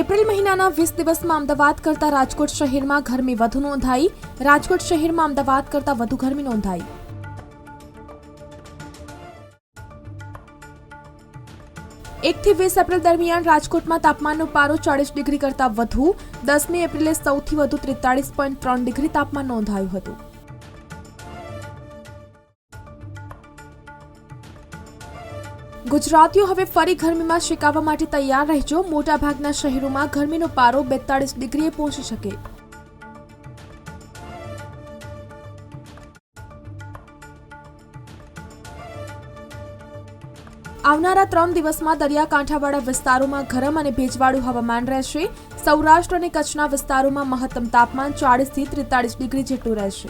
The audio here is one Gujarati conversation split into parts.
એપ્રિલ મહિનાના વીસ દિવસમાં અમદાવાદ કરતા રાજકોટ શહેરમાં ગરમી વધુ નોંધાઈ. રાજકોટ શહેરમાં અમદાવાદ કરતા વધુ ગરમી નોંધાઈ. એકથી વીસ એપ્રિલ દરમિયાન રાજકોટમાં તાપમાનનો પારો ચાળીસ ડિગ્રી કરતાં વધુ. દસમી એપ્રિલે સૌથી વધુ ત્રેતાળીસ પોઈન્ટ ત્રણ ડિગ્રી તાપમાન નોંધાયું હતું. ગુજરાતીઓ હવે ફરી ગરમીમાં શેકાવા માટે તૈયાર રહેજો. મોટાભાગના શહેરોમાં ગરમીનો પારો બેતાળીસ ડિગ્રીએ પહોંચી શકે. આવનારા ત્રણ દિવસમાં દરિયાકાંઠાવાળા વિસ્તારોમાં ગરમ અને ભેજવાળું હવામાન રહેશે. સૌરાષ્ટ્ર અને કચ્છના વિસ્તારોમાં મહત્તમ તાપમાન ચાળીસથી ત્રેતાળીસ ડિગ્રી જેટલું રહેશે.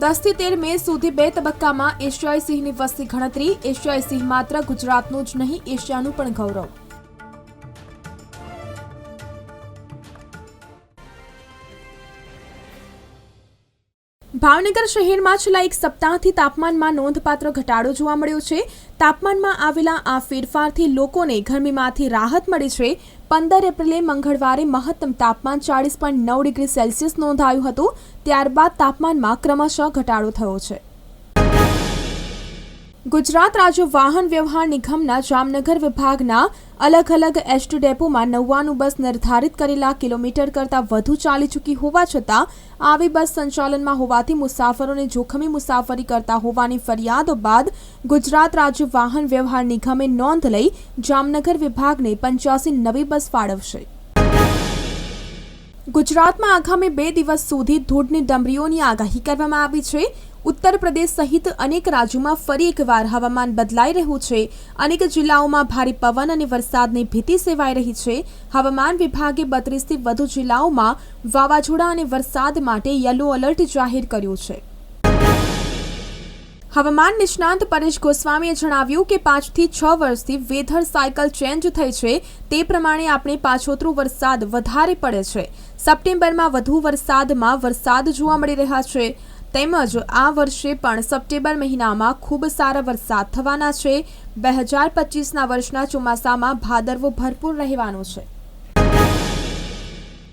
દસથી તેર મે સુધી બે તબક્કામાં એશિયાઈ સિંહની વસ્તી ગણતરી. એશિયાઈ સિંહ માત્ર ગુજરાતનું જ નહીં, એશિયાનું પણ ગૌરવ. ભાવનગર શહેરમાં છેલ્લા એક સપ્તાહથી તાપમાનમાં નોંધપાત્ર ઘટાડો જોવા મળ્યો છે. તાપમાનમાં આવેલા આ ફેરફારથી લોકોને ગરમીમાંથી રાહત મળી છે. પંદર એપ્રિલે મંગળવારે મહત્તમ તાપમાન ચાળીસ પોઈન્ટ નવ ડિગ્રી સેલ્સિયસ નોંધાયું હતું. ત્યારબાદ તાપમાનમાં ક્રમશઃ ઘટાડો થયો છે. ગુજરાત રાજ્ય વાહન વ્યવહાર નિગમના જામનગર વિભાગના અલગ અલગ એસટી ડેપોમાં નવ્વાણું બસ નિર્ધારિત કરેલા કિલોમીટર કરતાં વધુ ચાલી ચૂકી હોવા છતાં આવી બસ સંચાલનમાં હોવાથી મુસાફરોને જોખમી મુસાફરી કરતા હોવાની ફરિયાદો બાદ ગુજરાત રાજ્ય વાહન વ્યવહાર નિગમે નોંધ લઈ જામનગર વિભાગને પંચ્યાસી નવી બસ ફાળવશે. ગુજરાતમાં આગામી બે દિવસ સુધી ધૂળની ડમરીઓની આગાહી કરવામાં આવી છે. ઉત્તર પ્રદેશ સહિત અનેક રાજ્યોમાં ફરી એકવાર હવામાન બદલાઈ રહ્યું છે. અનેક જિલ્લાઓમાં ભારે પવન અને વરસાદની ભીતિ સેવાઈ રહી છે. હવામાન વિભાગે બત્રીસથી વધુ જિલ્લાઓમાં વાવાઝોડા અને વરસાદ માટે યલો એલર્ટ જાહેર કર્યું છે. હવામાન નિષ્ણાંત પરેશ ગોસ્વામીએ જણાવ્યું કે પાંચથી છ વર્ષથી વેધર સાયકલ ચેન્જ થઈ છે. તે પ્રમાણે આપણે પાછોતરું વરસાદ વધારે પડે છે. સપ્ટેમ્બરમાં વધુ વરસાદમાં વરસાદ જોવા મળી રહ્યા છે. તેમજ આ વર્ષે પણ સપ્ટેમ્બર મહિનામાં ખૂબ સારા વરસાદ થવાના છે. બે હજાર પચીસના વર્ષના ચોમાસામાં ભાદરવો ભરપૂર રહેવાનો છે.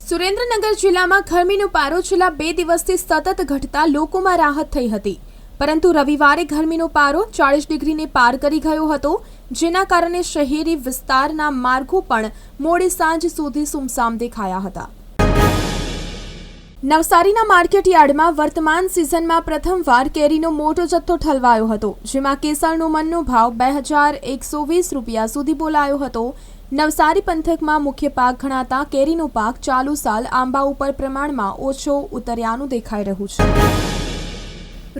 સુરેન્દ્રનગર જિલ્લામાં ગરમીનો પારો છેલ્લા બે દિવસથી સતત ઘટતા લોકોમાં રાહત થઈ હતી. પરંતુ રવિવારે ગરમીનો પારો ચાળીસ ડિગ્રીને પાર કરી ગયો હતો. જેના કારણે શહેરી વિસ્તારના માર્ગો પણ મોડી સાંજ સુધી સુમસામ દેખાયા હતા. નવસારીના માર્કેટ યાર્ડમાં વર્તમાન સિઝનમાં પ્રથમવાર કેરીનો મોટો જથ્થો ઠલવાયો હતો, જેમાં કેસરનો મનનો ભાવ બે હજાર એકસો વીસ રૂપિયા સુધી બોલાયો હતો. નવસારી પંથકમાં મુખ્ય પાક ગણાતા કેરીનો પાક ચાલુ સાલ આંબા ઉપર પ્રમાણમાં ઓછો ઉતર્યાનું દેખાઈ રહ્યું છે.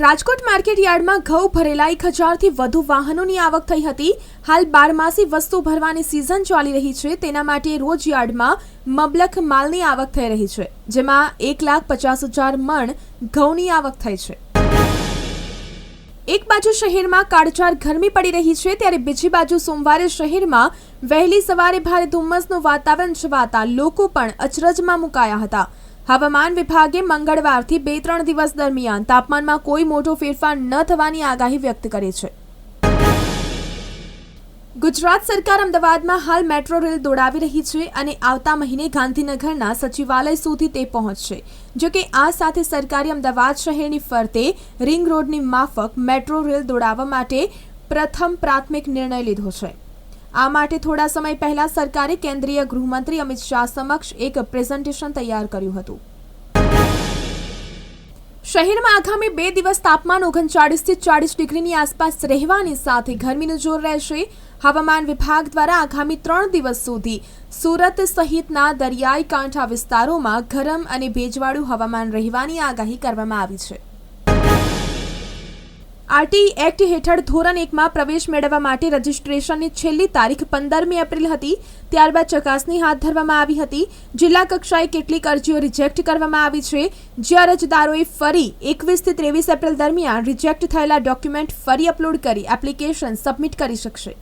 રાજકોટ માર્કેટ યાર્ડમાં ઘઉં ભરેલા એક હજારથી વધુ વાહનોની આવક થઈ હતી. હાલ બારમાસી વસ્તુ ભરવાની સિઝન ચાલી રહી છે. તેના માટે રોજ યાર્ડમાં મબલખ માલની આવક થઈ રહી છે, જેમાં એક લાખ પચાસ હજાર મણ ઘઉંની આવક થઈ છે. એક બાજુ શહેરમાં કાળઝાળ ગરમી પડી રહી છે, ત્યારે બીજી બાજુ સોમવારે શહેરમાં વહેલી સવારે ભારે ધુમ્મસનું વાતાવરણ છવાતા લોકો પણ અચરજમાં મુકાયા હતા. હવામાન વિભાગે મંગળવારથી બે ત્રણ દિવસ દરમિયાન તાપમાનમાં કોઈ મોટો ફેરફાર ન થવાની આગાહી વ્યક્ત કરી છે. ગુજરાત સરકાર અમદાવાદમાં હાલ મેટ્રો રેલ દોડાવી રહી છે અને આવતા મહિને ગાંધીનગરના સચિવાલય સુધી તે પહોંચશે. જો કે આ સાથે સરકારે અમદાવાદ શહેરની ફરતે રિંગ રોડની માફક મેટ્રો રેલ દોડાવવા માટે પ્રથમ પ્રાથમિક નિર્ણય લીધો છે. આ માટે થોડા સમય પહેલા સરકારે કેન્દ્રીય ગૃહમંત્રી અમિત શાહ સમક્ષ એક પ્રેઝન્ટેશન તૈયાર કર્યું હતું. શહેરમાં આગામી બે દિવસ તાપમાન ઓગણચાળીસથી ચાળીસ ડિગ્રીની આસપાસ રહેવાની સાથે ગરમીનું જોર રહેશે. હવામાન વિભાગ દ્વારા આગામી ત્રણ દિવસ સુધી સુરત સહિતના દરિયાઈ કાંઠા વિસ્તારોમાં ગરમ અને ભેજવાળું હવામાન રહેવાની આગાહી કરવામાં આવી છે. આરટી એક્ટ હેઠળ ધોરણ એકમાં પ્રવેશ મેળવવા માટે રજીસ્ટ્રેશનની છેલ્લી તારીખ પંદરમી એપ્રિલ હતી. ત્યારબાદ ચકાસણી હાથ ધરવામાં આવી હતી. જિલ્લા કક્ષાએ કેટલીક અરજીઓ રિજેક્ટ કરવામાં આવી છે. જે અરજદારોએ ફરી એકવીસથી ત્રેવીસ એપ્રિલ દરમિયાન રિજેક્ટ થયેલા ડોક્યુમેન્ટ ફરી અપલોડ કરી એપ્લિકેશન સબમિટ કરી શકશે.